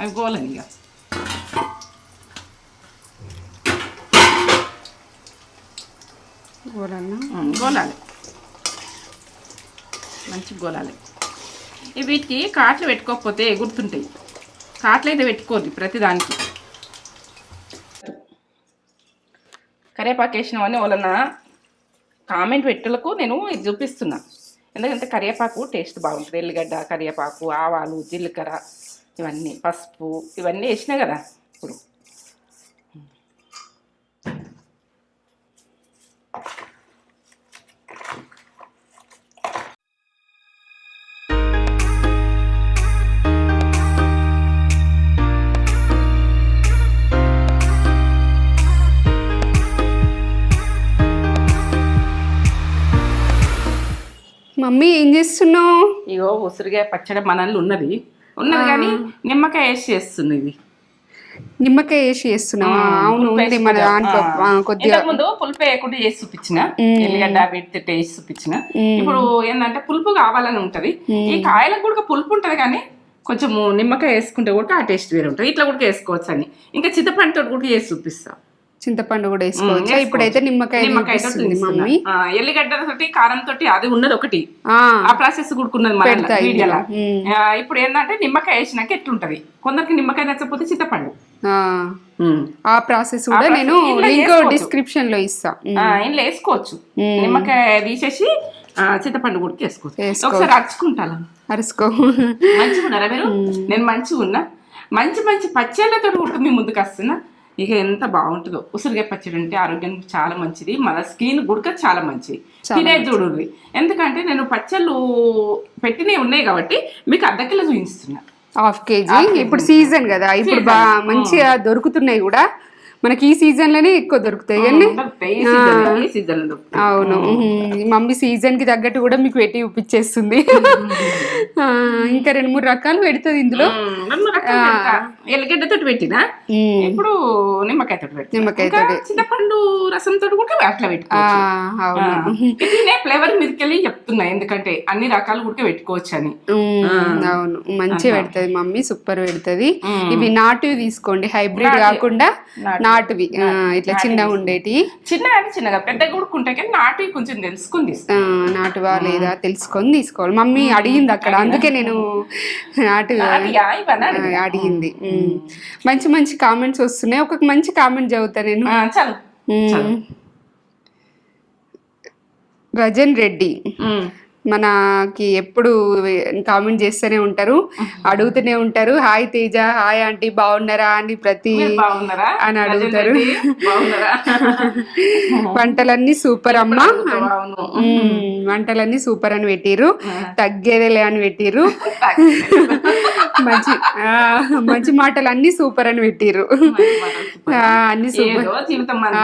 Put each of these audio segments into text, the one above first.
అవి గోలని? ఇక గోలాలి. మంచి గోలాలి. వీటికి కాట్లు పెట్టుకోకపోతే ఎగురుతుంటాయి కాట్లు అయితే పెట్టుకోరు ప్రతి దానికి కరివేపాకు వేసినవన్నీ వలన కామెంట్ పెట్టులకు నేను ఇది చూపిస్తున్నా. ఎందుకంటే కరివేపాకు టేస్ట్ బాగుంటుంది. ఎల్లిగడ్డ కరివేపాకు ఆవాలు జీలకర్ర. ఇవన్నీ పసుపు ఇవన్నీ వేసినా కదా ఇప్పుడు. మమ్మీ ఏం చేస్తున్నావు? ఇగో ఉసిరిగా పచ్చడి మనల్ని ఉన్నది ఉన్నది కానీ నిమ్మకాయ వేసి చేస్తుంది ఇది. నిమ్మకాయ వేసి చేస్తున్నావా? అవును ఉంది మన దాంట్లో. కొద్దిగా ముందు పులుపు వేయకుండా చేసి చూపించిన. ఎల్లిగడ్డ పెట్టి వేసి చూపించిన. ఇప్పుడు ఏంటంటే పులుపు కావాలని ఉంటది. ఈ కాయలకు కూడా పులుపు ఉంటది కానీ కొంచెం నిమ్మకాయ వేసుకుంటే కూడా ఆ టేస్ట్ వేరే ఉంటుంది. ఇట్లా కూడా వేసుకోవచ్చు అని ఇంకా చింతపండుతో కూడా చేసి చూపిస్తా. చింతపండు కూడా వేసుకోవచ్చు? ఇప్పుడైతే నిమ్మకాయ మమ్మీ ఎల్లిగడ్డ తోటి కారం తోటి అది ఉన్నది ఒకటి. ఆ, ప్రాసెస్ కూడుకున్నది వీడియోలో. ఇప్పుడు ఏంటంటే నిమ్మకాయ వేసినాక ఎట్లుంటది? కొందరికి నిమ్మకాయ నచ్చకపోతే చింతపండు. ఆ, ప్రాసెస్ కూడా నేను లింక్. డిస్క్రిప్షన్లో ఇస్తా. ఇంట్లో వేసుకోవచ్చు. నిమ్మకాయ తీసేసి చింతపండు కూడా వేసుకోవచ్చు. ఒకసారి అరుచుకుంటాను. అరుసుకో. మంచిగా ఉన్నారా మీరు నేను మంచిగా ఉన్నా మంచి మంచి పచ్చళ్ళతో కూడా మీ ముందుకు వస్తున్నా. ఇక ఎంత బాగుంటుందో. ఉసిరికాయ పచ్చడి అంటే ఆరోగ్యానికి చాలా మంచిది. మన స్కిన్ గుడక చాలా మంచిది. తినే చూడండి ఎందుకంటే నేను పచ్చళ్ళు పెట్టినవి ఉన్నాయి కాబట్టి మీకు అర్ధ కిలో చూపిస్తున్నా. Half KG. ఇప్పుడు సీజన్ కదా. ఇప్పుడు మంచిగా దొరుకుతున్నాయి కూడా. మనకి ఈ సీజన్లోనే ఎక్కువ దొరుకుతాయి. అవును. మమ్మీ సీజన్కి తగ్గట్టు కూడా మీకు పెట్టి చూపించేస్తుంది. ఆ, ఇంకా రెండు మూడు రకాలు పెడుతుంది ఇందులో. ఉమ్, రెండు రకాలు పెడతా. ఎల్లిగడ్డ తోటి పెట్టినా? ఇప్పుడు నిమ్మకాయ తోటి నిమ్మకాయ ఇంకా చింతపండు రసం తోటి కూడా అట్లా పెట్టుకోవచ్చు. ఫ్లేవర్ మీదకెళ్ళి చెప్తున్నా ఎందుకంటే అన్ని రకాలు కూడా పెట్టుకోవచ్చు అని అవును. మంచిగా పెడుతుంది మమ్మీ సూపర్ పెడుతుంది. ఇవి నాటువి తీసుకోండి హైబ్రిడ్ కాకుండా నాటువి ఇట్లా చిన్నగా ఉండేటి. చిన్నగా అంటే చిన్నగా పెద్దగా కూడా కానీ నాటి కొంచెం తెలుసుకుని. నాటువా లేదా తెలుసుకొని తీసుకోవాలి. మమ్మీ అడిగింది అక్కడ అందుకే నేను నాటు అడిగింది. మంచి మంచి కామెంట్స్ వస్తున్నాయి. ఒక మంచి కామెంట్ చదువుతా నేను. రజన్ రెడ్డి. మనకి ఎప్పుడు కామెంట్ చేస్తూనే ఉంటారు అడుగుతూనే ఉంటారు. హాయ్ తేజ హాయ్ ఆంటీ బాగున్నారా అని ప్రతి అని అడుగుతారు. వంటలన్నీ సూపర్ అమ్మా. వంటలన్నీ సూపర్ అని పెట్టిర్రు. తగ్గేదేలే అని పెట్టిర్రు. మంచి మంచి మాటలు అన్ని సూపర్ అని పెట్టిర్రు. ఆ, అన్ని సూపర్. ఏదో జీవితం మన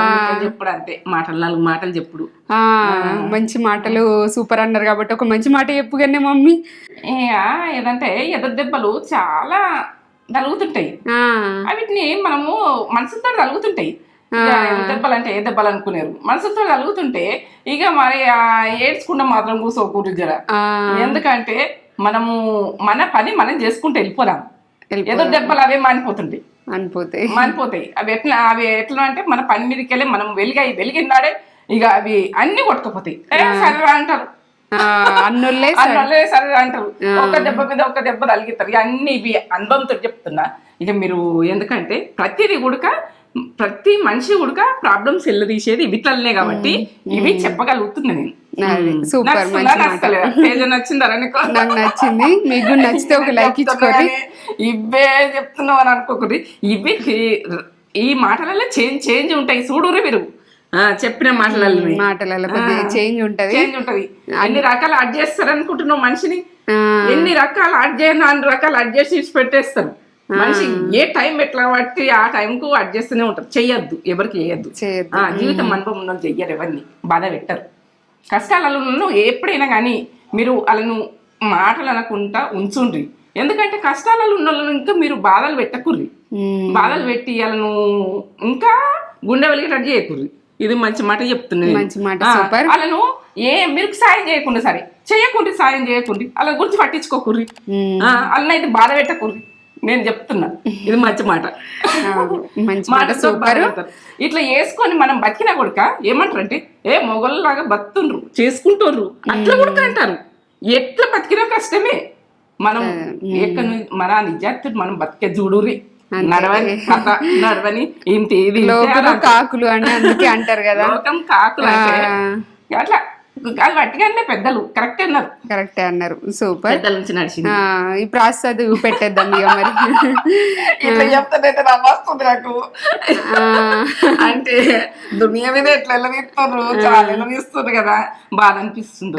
చెప్పుడు అంతే. మాటలు నాలుగు మాటలు చెప్పుడు. మంచి మాటలు సూపర్ అన్నారు కాబట్టి ఒక మంచి మాట చెప్పుగానే మమ్మీ. ఏదంటే ఎదురు దెబ్బలు చాలా తలుగుతుంటాయి. ఆ, వీటిని మనము మనసుతో ఎదురు దెబ్బలు అంటే ఏ దెబ్బలు అనుకునేరు మనసుతో తలుగుతుంటే ఇక మరి ఏడ్చుకుంటా మాత్రం కూర్చోకూడదు జర. ఆ, ఎందుకంటే మనము మన పని మనం చేసుకుంటూ వెళ్ళిపోదాం. వెళ్ళిపో- ఎదురు దెబ్బలు అవే మానిపోతుంటాయి. అనిపోతాయి మానిపోతాయి. అవి ఎట్లా అవి ఎట్లా అంటే మన పని మీదకి వెళ్ళి మనం వెలిగాయి వెలిగినాడే ఇక అవి అన్ని కొట్టుకుపోతాయి. సరే అంటారు. ఆ, అన్నోళ్ళే అన్నోళ్ళే సరే అంటారు. ఒక దెబ్బ మీద ఒక దెబ్బ తలిగితారు ఇక అన్ని ఇవి అనుభవంతో చెప్తున్నా. ఇక మీరు ఎందుకంటే ప్రతిది కూడా ప్రతి మనిషి కూడా ప్రాబ్లమ్స్ తీసేది వీటిలనే కాబట్టి ఇవి చెప్పగలుగుతున్నా నేను. సూపర్ నచ్చిందా నీకు? నాకు నచ్చింది. మీకు నచ్చితే ఒక లైక్ ఇచ్చుకోండి. ఇవే చెప్తున్నావు అని అనుకోకూడదు. ఇవి ఈ మాటలలో చేంజ్ చేంజ్ ఉంటాయి. చూడురు మీరు. చెప్పిన మాటలలో మాటలలో చేంజ్ ఉంటది. చేంజ్ ఉంటది. అన్ని రకాలు అడ్ చేస్తారు అనుకుంటున్నావు మనిషిని? ఎన్ని రకాలు అడ్ చేయను అన్ని రకాలు అడ్ చేసి పెట్టేస్తారు. మనిషి ఏ టైం ఎట్లా బట్టి ఆ టైంకు అడ్ చేస్తూనే ఉంటారు. చెయ్యొద్దు ఎవరికి చేయొద్దు జీవితం అనుభవం ఉన్న చెయ్యరు ఎవరిని. బాధ పెట్టరు. కష్టాలలో ఎప్పుడైనా కానీ మీరు వాళ్ళను మాటలు అనకుండా ఉంచుండ్రి. ఎందుకంటే కష్టాలలో ఉన్న వాళ్ళను ఇంకా మీరు బాధలు పెట్టకుర్రి. బాధలు పెట్టి వాళ్ళను ఇంకా గుండె వెలిగేటట్టు చేయకుర్రి. ఇది మంచి మాట చెప్తున్నాను మంచి మాట సూపర్. వాళ్ళను ఏ మీరు సాయం చేయకుండా సరే చేయకుండా సాయం చేయకుండా వాళ్ళ గురించి పట్టించుకోకుర్రి. ఉమ్, వాళ్ళనైతే బాధ పెట్టకుర్రి. నేను చెప్తున్నా ఇది మంచి మాట. మంచి మాట సూపర్. ఇట్లా వేసుకొని మనం బతికినా కొడుక ఏమంటారు అంటే ఏ మొగల్లాగా బతుండ్రు చేసుకుంటుర్రు అట్లా కూడా అంటారు. ఎట్లా బతికినా కష్టమే. మనం ఎక్కడ మన నిజాతులు మనం బతికే చూడురి నడవని నడవని ఇంత ఇది లోకులు కాకులు అని అందుకే అంటారు కదా. లోకం కాకులు అంటే అట్లా అది పట్టుగానే పెద్దలు కరెక్ట్ అన్నారు. కరెక్టే అన్నారు. సూపర్. పెద్దల నుంచి నడిచింది. ఈ ప్రాసెస్ అది పెట్టేద్దాం ఇక మరి. ఇట్లా చెప్తానైతే నవ్వస్తుంది నాకు. అంటే దునియా మీద ఎట్లా వెళ్ళనిస్తున్నారు చాలా వెళ్ళనిస్తున్నారు కదా. బాధ అనిపిస్తుంది.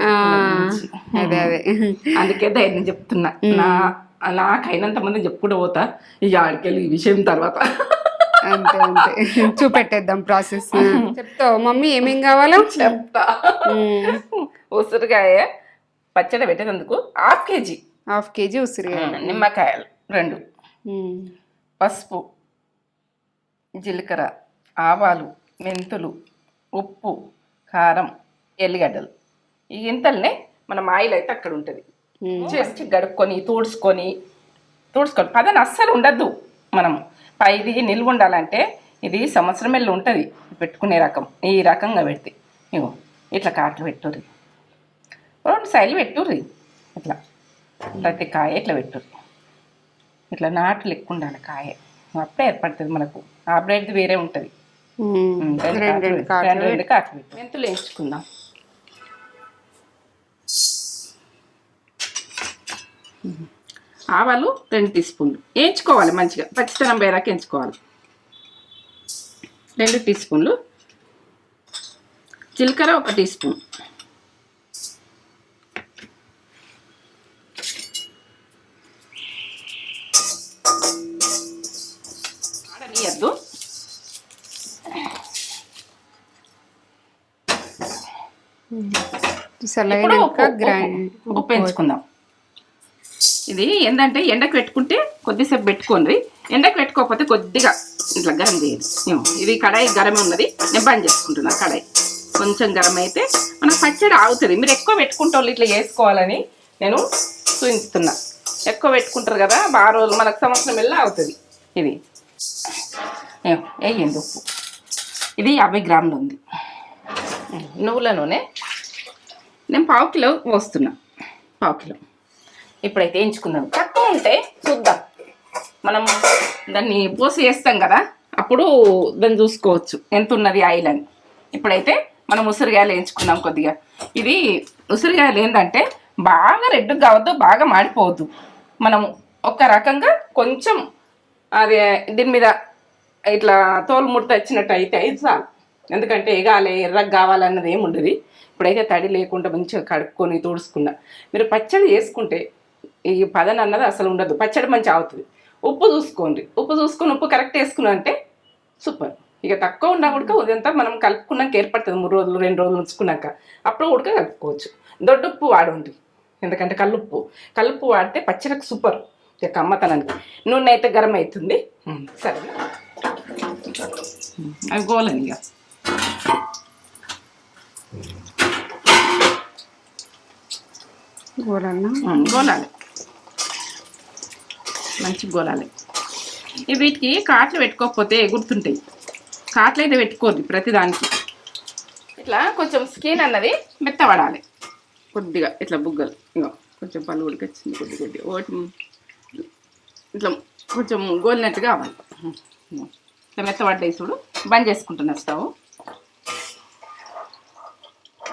అదే అదే. అందుకే ధైర్యం చెప్తున్నా. నా నాకైనంత మంది చెప్పుకుంటూ పోతా. ఈ ఆడికెళ్ళి ఈ విషయం తర్వాత. అంతే అంతే. చూపెట్టేద్దాం ప్రాసెస్. చెప్తావు? మమ్మీ ఏమేం కావాలో? చెప్తా. ఉసిరికాయ పచ్చడి పెట్టేందుకు హాఫ్ కేజీ. హాఫ్ కేజీ ఉసిరిగా నిమ్మకాయలు రెండు. పసుపు జీలకర్ర ఆవాలు మెంతులు ఉప్పు కారం ఎల్లిగడ్డలు. ఈ ఇంతల్నే మనం ఆయిల్ అయితే అక్కడ ఉంటుంది. చేసి గడుక్కొని తూడ్చుకొని తూడ్చుకొని. పదని అస్సలు ఉండద్దు మనం పైది నిల్వ ఉండాలంటే ఇది సంవత్సరం వెళ్ళి ఉంటుంది. పెట్టుకునే రకం. ఈ రకంగా పెడితే. ఇగో ఇట్లా కాట్లు పెట్టుర్రి. రెండు సైడ్లు పెట్టుర్రి. ఇట్లా. ప్రతి కాయ ఇట్లా పెట్టుర్రి. ఇట్లా నాట్లు ఎక్కువ ఉండాలి కాయ. అప్పుడే ఏర్పడుతుంది మనకు. ఆ బ్రెడ్ వేరే ఉంటుంది. మెంతులు వేయించుకుందాం. ఆవాలు రెండు టీ స్పూన్లు. వేయించుకోవాలి మంచిగా. పచ్చితనం పోయేదాకా వేయించుకోవాలి. రెండు టీ స్పూన్లు. జీలకర్ర ఒక టీ స్పూన్. ఆడనీయద్దు. ఇప్పుడు ఉప్పు- వేయించుకుందాం. ఇది ఏంటంటే ఎండకు పెట్టుకుంటే కొద్దిసేపు పెట్టుకోండి. ఎండకు పెట్టుకోకపోతే కొద్దిగా ఇట్లా గరం చేయదు ఇది కడాయి గరం ఉన్నది నేను బంద్ చేసుకుంటున్నా కడాయి. కొంచెం గరం అయితే మనకు పచ్చడి ఆగుతుంది. మీరు ఎక్కువ పెట్టుకుంటే వాళ్ళు ఇట్లా వేసుకోవాలని నేను చూపిస్తున్నా. ఎక్కువ పెట్టుకుంటారు కదా బాగా రోజులు మనకు సంవత్సరం వెళ్ళి అవుతుంది? ఇది. వేయండి ఉప్పు. ఇది యాభై గ్రాములు ఉంది. నువ్వుల నూనె. నేను పావు కిలో పోస్తున్నా. పావు కిలో. ఇప్పుడైతే ఎంచుకుందాం. తక్కువ ఉంటే చూద్దాం. మనం దాన్ని పోసి వేస్తాం కదా అప్పుడు దాన్ని చూసుకోవచ్చు. ఎంత ఉన్నది ఆయిల్ అని. ఇప్పుడైతే మనం ఉసిరికాయలు వేయించుకున్నాం కొద్దిగా. ఇది ఉసిరికాయలు ఏంటంటే బాగా రెడ్ కావద్దు బాగా మాడిపోవద్దు. మనం ఒక రకంగా కొంచెం అది దీని మీద ఇట్లా తోలు ముడత వచ్చినట్టు అయితే ఇది చాలు. ఎందుకంటే ఎగాలి ఎర్రగా కావాలన్నది ఏముండదు. ఇప్పుడైతే తడి లేకుండా మంచిగా కడుక్కొని తుడుచుకున్నా మీరు పచ్చడి చేసుకుంటే ఈ పదన అన్నది అసలు ఉండదు. పచ్చడి మంచిగా అవుతుంది. ఉప్పు చూసుకోండి. ఉప్పు చూసుకొని ఉప్పు కరెక్ట్ వేసుకున్నా అంటే సూపర్ ఇక తక్కువ ఉన్నా కూడా ఉదంతా మనం కలుపుకున్నాక ఏర్పడుతుంది. మూడు రోజులు రెండు రోజులు ఉంచుకున్నాక. అప్పుడు ఉడక కలుపుకోవచ్చు. దొడ్డుప్పు వాడండి. ఎందుకంటే కల్లుప్పు. కల్లుప్పు వాడితే పచ్చడికి సూపర్ ఇక అమ్మతనానికి నూనె అయితే గరం అవుతుంది. సరే అవి గోలని ఇక. ఉమ్, గోలాలి. మంచి గోలాలి. వీటికి కాట్లు పెట్టుకోకపోతే ఎగురుతుంటాయి. కాట్లు అయితే పెట్టుకోద్ది ప్రతిదానికి. ఇట్లా కొంచెం స్కిన్ అన్నది మెత్తబడాలి. కొద్దిగా ఇట్లా బుగ్గలు. ఇగో కొంచెం పళ్ళు ఉడికొచ్చింది కొద్ది కొద్ది. ఒకటి ఇట్లా కొంచెం గోలినట్టు కావాలి ఇట్లా మెత్తబడ్డాయి చూడు. బంద్ చేసుకుంటున్నా స్టవ్.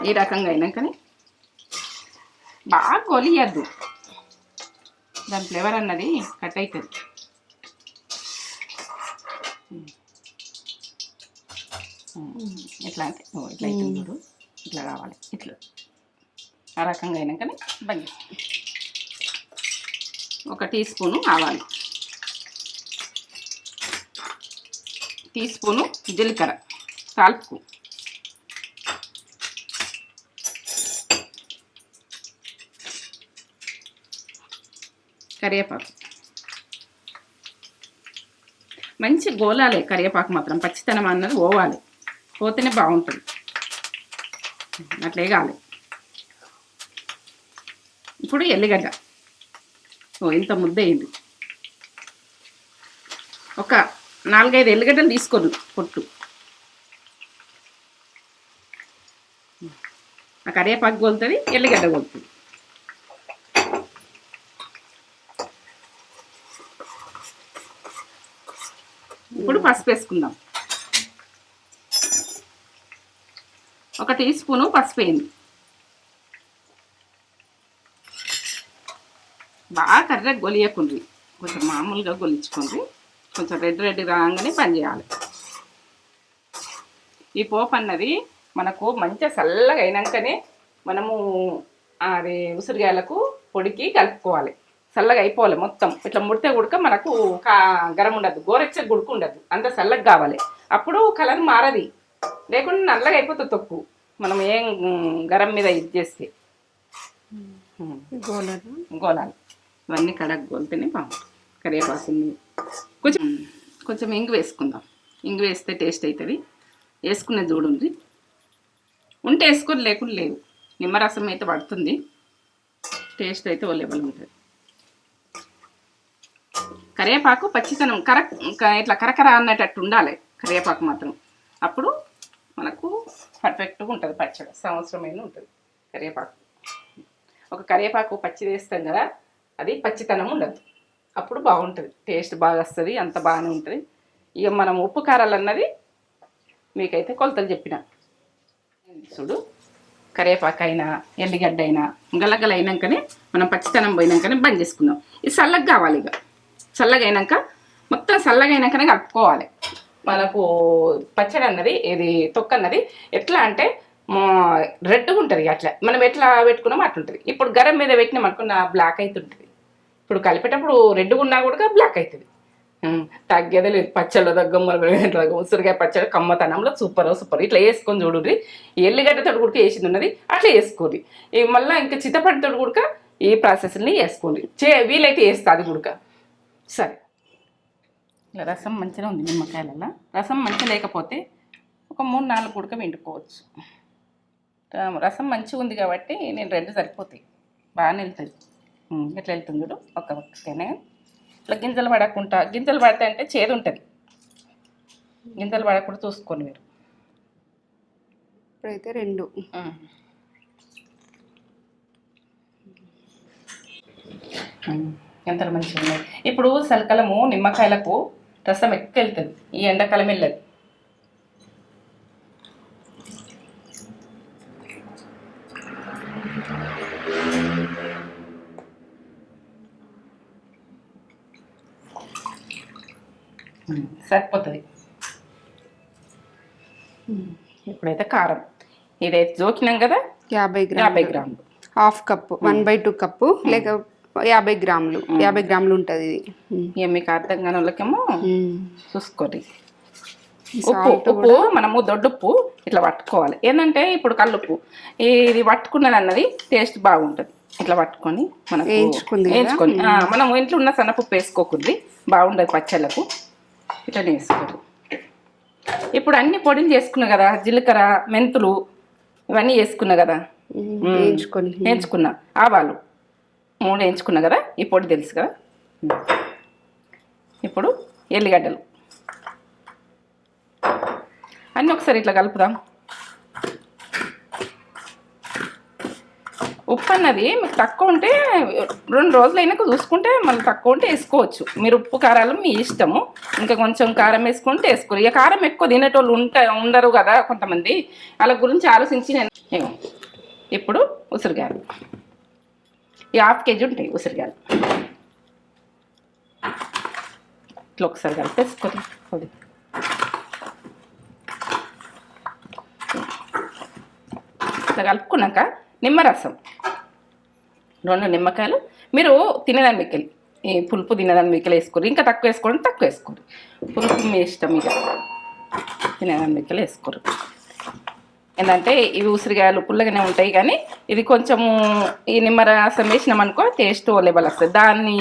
ఈ రకంగా అయినాకనే బాగా గోలియద్దు. దాని ఫ్లేవర్ అన్నది కట్ అవుతుంది ఎట్లా అంటే ఇట్లా అవుతుంది చూడు. ఇట్లా కావాలి. ఇట్లా. ఆ రకంగా అయినాకనే చేయి. ఒక టీ స్పూను ఆవాలు. టీ స్పూను జీలకర్ర. తాల్పు కరివేపాకు. మంచి గోలాలి కరివేపాకు మాత్రం పచ్చితనం అన్నది పోవాలి. పోతేనే బాగుంటుంది. అట్లే కాలే ఇప్పుడు ఎల్లిగడ్డ. ఓ ఇంత ముద్ద అయింది ఒక నాలుగైదు ఎల్లిగడ్డలు తీసుకోరు పొట్టు. ఆ కరివేపాకు కొలుతుంది ఎల్లిగడ్డ కోలుతుంది ఇప్పుడు పసుపు వేసుకుందాం ఒక టీ స్పూను పసుపు వేయండి బాగా కర్రెగా గొలియకుండ్రి. కొంచెం మామూలుగా గొలించుకోండి కొంచెం రెడ్ రెడ్ రాగానే పని చేయాలి. ఈ పోపు అన్నది మనకు మంచిగా చల్లగా అయినాకనే మనము అది ఉసిరిగాయలకు పొడికి కలుపుకోవాలి. చల్లగా అయిపోవాలి మొత్తం. ఇట్లా ముడితే ఉడక మనకు గరం ఉండదు గోరెచ్చ గుడుకు ఉండదు. అంత చల్లగా కావాలి. అప్పుడు కలర్ మారది. లేకుండా నల్లగా అయిపోతుంది తొక్కు. మనం ఏం గరం మీద ఇది చేస్తే. ఉమ్. గోలాలు. ఇవన్నీ కడగ గోలితేనే బాగుంటుంది కరివేపాకుని. కొంచెం కొంచెం ఇంగు వేసుకుందాం. ఇంగు వేస్తే టేస్ట్ అవుతుంది వేసుకునే చూడండి ఉంటే వేసుకొని లేకుండా లేవు. నిమ్మరసం అయితే పడుతుంది. టేస్ట్ అయితే ఓ లెవెల్ ఉంటుంది. కరివేపాకు పచ్చితనం కర ఇట్లా కరకర అన్నట్టు ఉండాలి. కరివేపాకు మాత్రం. అప్పుడు మనకు పర్ఫెక్ట్గా ఉంటుంది పచ్చడి. సంవత్సరమైన ఉంటుంది కరివేపాకు. ఒక కరివేపాకు పచ్చి వేస్తాం కదా అది పచ్చితనం ఉండదు. అప్పుడు బాగుంటుంది. టేస్ట్ బాగా వస్తుంది అంత బాగానే ఉంటుంది. ఇక మనం ఉప్పు కారాలు అన్నది మీకైతే కొలతలు చెప్పిన. చూడు కరివేపాకు అయినా ఎల్లిగడ్డ అయినా గలగల అయినాకనే మనం పచ్చితనం పోయినాకనే బంద్ చేసుకుందాం. ఇది చల్లగా కావాలి ఇక. చల్లగైనాక మొత్తం చల్లగా కలుపుకోవాలి. మనకు పచ్చడి అన్నది ఇది తొక్క అన్నది ఎట్లా అంటే రెడ్గా ఉంటుంది అట్లా. మనం ఎట్లా పెట్టుకున్నామో అట్లుంటుంది. ఇప్పుడు గరం మీద పెట్టినాం అనుకున్న బ్లాక్ అవుతుంటుంది ఇప్పుడు కలిపేటప్పుడు రెడ్గా ఉన్నా కూడా బ్లాక్ అవుతుంది తగ్గేదే లేదు. పచ్చళ్ళు తగ్గం ఇట్లా ఉసిరికాయ పచ్చడి కమ్మతనంలో సూపర్ సూపర్. ఇట్లా వేసుకొని చూడుర్రి. ఈ ఎల్లిగడ్డతో కూడా వేసింది ఉన్నది అట్లా వేసుకోండి మళ్ళీ ఇంకా చిత్తపడితో కూడా ఈ ప్రాసెస్ని వేసుకోండి. చే వీలైతే వేస్తుంది అది కూడా. సరే. ఇలా రసం మంచిగా ఉంది నిమ్మకాయలలో. రసం మంచిగా లేకపోతే ఒక మూడు నాలుగు గుడక వండుకోవచ్చు రసం మంచిగా ఉంది కాబట్టి నేను రెండు సరిపోతాయి. బాగానే వెళ్తుంది ఎట్లా వెళ్తుంది చూడు? ఒక ఒక్కనే ఇట్లా గింజలు పడకుండా గింజలు పడితే అంటే చేదు ఉంటుంది. గింజలు పడకుండా చూసుకోండి మీరు. ఇప్పుడైతే రెండు. ఉమ్. ఎంతలో మంచిగా ఉన్నాయి? ఇప్పుడు సలకలము నిమ్మకాయలకు రసం ఎక్కువ వెళ్తుంది. ఈ ఎండాకాలం వెళ్ళదు. సరిపోతుంది. ఇప్పుడైతే కారం. ఇదైతే జోకినాం కదా? యాభై యాభై grams grams. Half cup one by two cup లేక యాభై గ్రాములు యాభై గ్రాములు ఉంటుంది ఇది. ఇక మీకు అర్థం కాని వాళ్ళకేమో. చూసుకోండి. ఉప్పు ఉప్పు మనము దొడ్డుప్పు ఇట్లా పట్టుకోవాలి. ఏంటంటే ఇప్పుడు కల్లుప్పు ఇది పట్టుకున్నది అన్నది టేస్ట్ బాగుంటుంది. ఇట్లా పట్టుకొని మనకు వేయించుకుంది కదా? వేయించుకొని. మనం ఇంట్లో ఉన్న సన్నపప్పు వేసుకోకూడదు. బాగుండదు పచ్చళ్ళకు. ఇట్లా వేసుకోరు ఇప్పుడు అన్ని పొడిలు చేసుకున్నా కదా జీలకర్ర మెంతులు ఇవన్నీ వేసుకున్నా కదా? వేయించుకొని. వేయించుకున్నా. ఆవాలు. మూడు వేయించుకున్నా కదా? ఈ పొడి తెలుసు కదా? ఇప్పుడు ఎల్లిగడ్డలు. అన్నీ ఒకసారి ఇట్లా కలుపుదాం. ఉప్పు అన్నది మీకు తక్కువ ఉంటే రెండు రోజులు అయినాక చూసుకుంటే మళ్ళీ తక్కువ ఉంటే వేసుకోవచ్చు. మీరు ఉప్పు కారాలు మీ ఇష్టము. ఇంకా కొంచెం కారం వేసుకుంటే వేసుకోరు. ఇక కారం ఎక్కువ తినేటోళ్ళు ఉంట ఉండరు కదా కొంతమంది. వాళ్ళ గురించి ఆలోచించి నేను ఇప్పుడు ఉసిరికాయలు ఈ హాఫ్ కేజీ ఉంటాయి ఉసిరికాయలు ఇట్లా ఒకసారి కలిపేసుకొని అది. ఇట్లా కలుపుకున్నాక నిమ్మరసం. రెండు నిమ్మకాయలు. మీరు తినేదాన్ని మిక్కలి ఈ పులుపు తినేదాని మిక్కలు వేసుకోరు. ఇంకా తక్కువ వేసుకోండి తక్కువ వేసుకోరు. పులుపు మీ ఇష్టం ఇక. తినేదాని మిక్కలు వేసుకోరు. ఏంటంటే ఇవి ఉసిరికాయలు పుల్లగానే ఉంటాయి కానీ ఇది కొంచెము ఈ నిమ్మరసం వేసినామనుకో టేస్ట్ లెవెల్ వస్తుంది. దాన్ని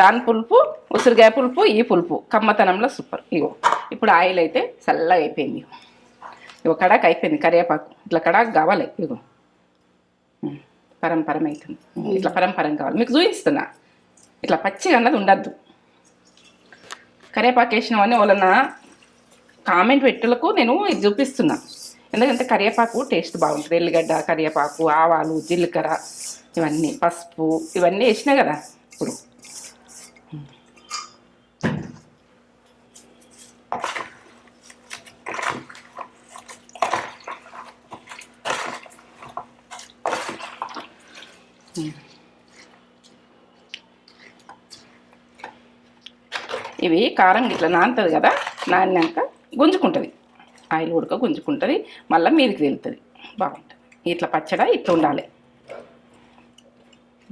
దాని పులుపు ఉసిరికాయ పులుపు ఈ పులుపు. కమ్మతనంలో సూపర్ ఇగో ఇప్పుడు ఆయిల్ అయితే చల్లగా అయిపోయింది. ఇగో కడాక్ అయిపోయింది కరివేపాకు. ఇట్లా కడాక్ కావాలి ఇగో. పరంపరం అవుతుంది ఇట్లా పరంపరం కావాలి. మీకు చూపిస్తున్నా. ఇట్లా పచ్చిగా అన్నది ఉండద్దు. కరివేపాకు వేసినవన్నీ వలన కామెంట్ పెట్టులకు నేను ఇది చూపిస్తున్నా. ఎందుకంటే కరివేపాకు టేస్ట్ బాగుంటుంది. ఎల్లిగడ్డ కరివేపాకు ఆవాలు జీలకర్ర ఇవన్నీ పసుపు ఇవన్నీ వేసినా కదా ఇప్పుడు. ఇవి కారం ఇట్లా నానుతుంది కదా నానినాక గుంజుకుంటుంది. ఆయిల్ ఉడక గుంజుకుంటుంది మళ్ళీ మీదకి వెళ్తుంది. బాగుంటుంది. ఇట్లా పచ్చడ ఇట్లా ఉండాలి.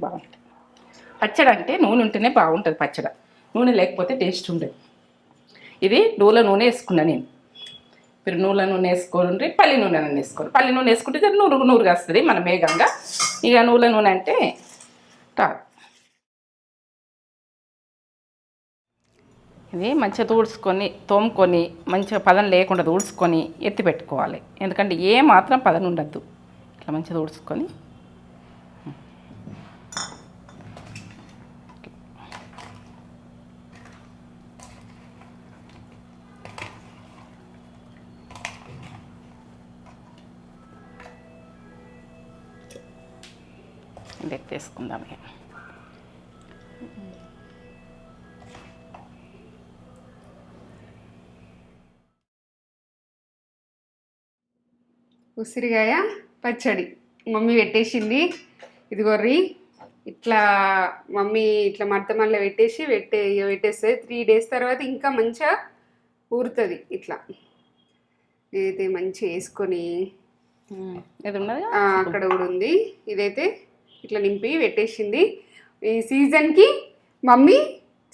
బాగుంటుంది. పచ్చడి అంటే నూనె ఉంటేనే బాగుంటుంది పచ్చడ. నూనె లేకపోతే టేస్ట్ ఉండదు. ఇది నూల నూనె వేసుకున్నా నేను. మీరు నూనె నూనె వేసుకోండి పల్లి నూనె నూనె వేసుకోండి పల్లి నూనె వేసుకుంటే నూరు నూరుగా వస్తుంది మన వేగంగా ఇక నూనె నూనె అంటే రాదు. ఇది మంచిగా తూడ్చుకొని తోముకొని మంచిగా పదం లేకుండా తూడ్చుకొని ఎత్తి పెట్టుకోవాలి. ఎందుకంటే ఏ మాత్రం పదం ఉండద్దు. ఇట్లా మంచిగా తూడ్చుకొని. ఇది ఎత్తేసుకుందాం ఉసిరికాయ పచ్చడి. మమ్మీ పెట్టేసింది. ఇదిగోర్రి ఇట్లా మమ్మీ ఇట్లా మడత మళ్ళీ పెట్టేసి పెట్టే పెట్టేస్తుంది. త్రీ డేస్ తర్వాత ఇంకా మంచిగా ఊరుతుంది ఇట్లా. ఇదైతే మంచిగా వేసుకొని అక్కడ కూడా ఉంది. ఇదైతే ఇట్లా నింపి పెట్టేసింది. ఈ సీజన్కి మమ్మీ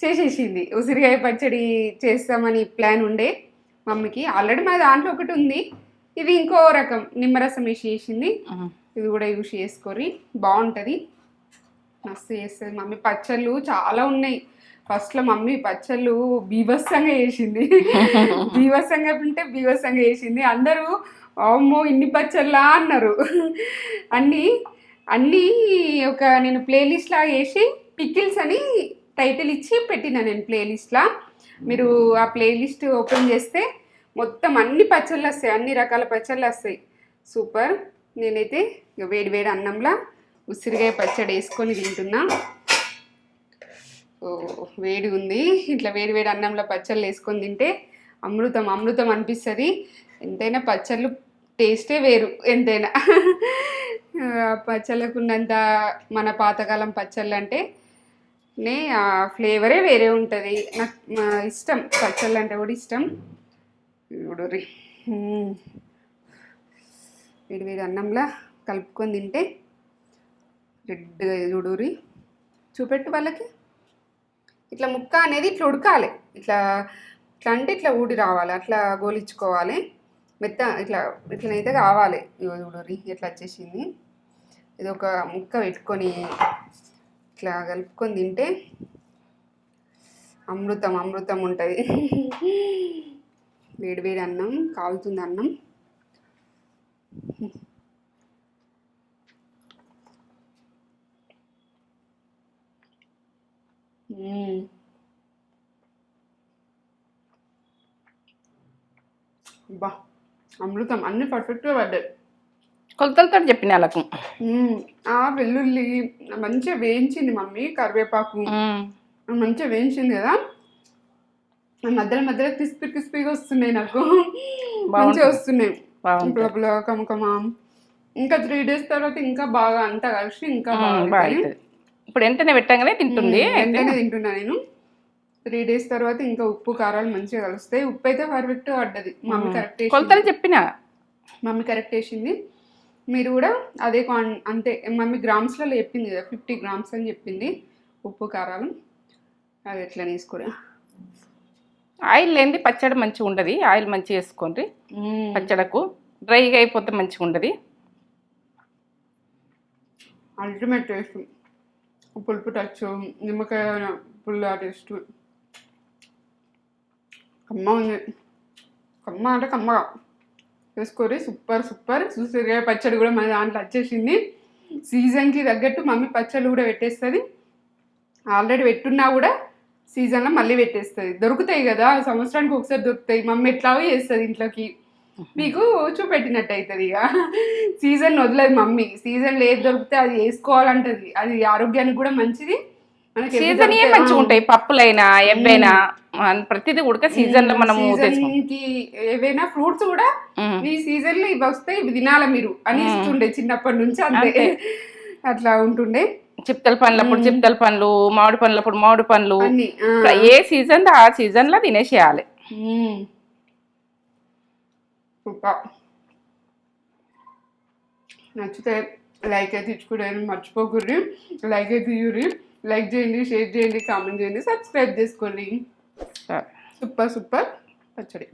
చేసేసింది. ఉసిరికాయ పచ్చడి చేస్తామని ప్లాన్ ఉండే మమ్మీకి. ఆల్రెడీ మా దాంట్లో ఒకటి ఉంది. ఇది ఇంకో రకం నిమ్మరసం వేసి చేసింది. ఇది కూడా యూస్ చేసుకొని బాగుంటుంది. మస్తు చేస్తుంది. మమ్మీ పచ్చళ్ళు చాలా ఉన్నాయి. ఫస్ట్లో మమ్మీ పచ్చళ్ళు బీభత్సంగా చేసింది. బీభత్సంగా అంటే బీభత్సంగా చేసింది. అందరూ అమ్మో ఇన్ని పచ్చళ్ళా? అన్నారు. అన్నీ అన్నీ ఒక నేను ప్లేలిస్ట్ లాగా వేసి పికిల్స్ అని టైటిల్ ఇచ్చి పెట్టిన నేను ప్లేలిస్ట్లా. మీరు ఆ ప్లేలిస్ట్ ఓపెన్ చేస్తే మొత్తం అన్ని పచ్చళ్ళు వస్తాయి అన్ని రకాల పచ్చళ్ళు వస్తాయి. సూపర్. నేనైతే ఇక వేడి వేడి అన్నంలో ఉసిరికాయ పచ్చడి వేసుకొని తింటున్నా. ఓ వేడి ఉంది. ఇట్లా వేడి వేడి అన్నంలో పచ్చళ్ళు వేసుకొని తింటే అమృతం అమృతం అనిపిస్తుంది. ఎంతైనా పచ్చళ్ళు టేస్టే వేరు ఎంతైనా. పచ్చళ్ళకు ఉన్నంత మన పాతకాలం పచ్చళ్ళు అంటే నే ఆ ఫ్లేవరే వేరే ఉంటుంది. నాకు ఇష్టం. పచ్చళ్ళు అంటే కూడా ఇష్టం. ఇప్పుడు రి. మ్మ్. వేడి వేడి అన్నంలా కలుపుకొని తింటే రెడ్గా చూడురి చూపెట్టు వాళ్ళకి. ఇట్లా ముక్క అనేది ఇట్లా ఉడకాలి. ఇట్లా ఇట్లా అంటే ఇట్లా ఊడి రావాలి. అట్లా గోలించుకోవాలి మెత్త ఇట్లా ఇట్లనైతే కావాలి. చూడురి ఇట్లా వచ్చేసింది. ఇది ఒక ముక్క పెట్టుకొని ఇట్లా కలుపుకొని తింటే అమృతం అమృతం ఉంటుంది. వేడి వేడి అన్నం కాలుతుంది అన్నం. బా అమృతం అన్ని పర్ఫెక్ట్గా పడ్డాయి. కొలతలతో చెప్పిన వాళ్ళకు. ఆ వెల్లుల్లి మంచిగా వేయించింది మమ్మీ కరివేపాకు. మంచిగా వేయించింది కదా? మధ్యలో మధ్యలో క్రిస్పీ క్రిస్పీగా వస్తున్నాయి నాకు. మంచిగా వస్తున్నాయి. లోపల కమకమ ఇంకా త్రీ డేస్ తర్వాత ఇంకా బాగా అంతా కలిసి ఇంకా ఇప్పుడు వెంటనే పెట్టంగానే తింటుంది. వెంటనే తింటున్నా నేను. త్రీ డేస్ తర్వాత ఇంకా ఉప్పు కారాలు మంచిగా కలుస్తాయి. ఉప్పు అయితే పర్ఫెక్ట్ పడ్డది. మమ్మీ కరెక్ట్ కొలతలు చెప్పిన? మమ్మీ కరెక్ట్ వేసింది మీరు కూడా అదే క్వాన్ అంతే మమ్మీ గ్రామ్స్లో చెప్పింది కదా ఫిఫ్టీ గ్రామ్స్ అని చెప్పింది. ఉప్పు కారాలు. అది ఎట్లా వేసుకోరా ఆయిల్ లేనిది పచ్చడి మంచిగా ఉండదు. ఆయిల్ మంచిగా వేసుకోండి. పచ్చడకు డ్రైగా అయిపోతే మంచిగా ఉండదు. Ultimate taste. పులుపు టచ్ నిమ్మకాయ పుల్ల టేస్ట్. కమ్మ ఉంది. కమ్మ అంటే కమ్మగా వేసుకోరి సూపర్ సూపర్. చూసిరికాయ పచ్చడి కూడా మన దాంట్లో వచ్చేసింది. సీజన్కి తగ్గట్టు మమ్మీ పచ్చళ్ళు కూడా పెట్టేస్తుంది. ఆల్రెడీ పెట్టున్నా కూడా సీజన్లో మళ్ళీ పెట్టేస్తుంది. దొరుకుతాయి కదా సంవత్సరానికి ఒకసారి దొరుకుతాయి. మమ్మీ ఎట్లాగో చేస్తుంది ఇంట్లోకి. మీకు చూపెట్టినట్టు అవుతుంది ఇక. సీజన్ వదలదు మమ్మీ. సీజన్ ఏది దొరికితే అది వేసుకోవాలంటది. అది ఆరోగ్యానికి కూడా మంచిది. సీజన్ ఏ మంచిగా ఉంటాయి. పప్పులైనా ఎవైనా మన ప్రతిదీ ఉడక సీజన్లో కి ఏవైనా ఫ్రూట్స్ కూడా. ఈ సీజన్లో ఇవి వస్తాయి ఇవి తినాల మీరు. అని ఇస్తుండే చిన్నప్పటి నుంచి అంతే. అట్లా ఉంటుండే. చిప్తల పండ్లప్పుడు చిప్తల పండ్లు మామిడి పండ్లప్పుడు మామిడి పండ్లు. ఏ సీజన్ ఆ సీజన్లో తినేసేయాలి. నచ్చితే లైక్ అయితే ఇచ్చుకోవడానికి మర్చిపోకూరి లైక్ అయితే ఇయ్యూరి లైక్ చేయండి షేర్ చేయండి కామెంట్ చేయండి సబ్స్క్రైబ్ చేసుకోండి. Super super. పచ్చడి.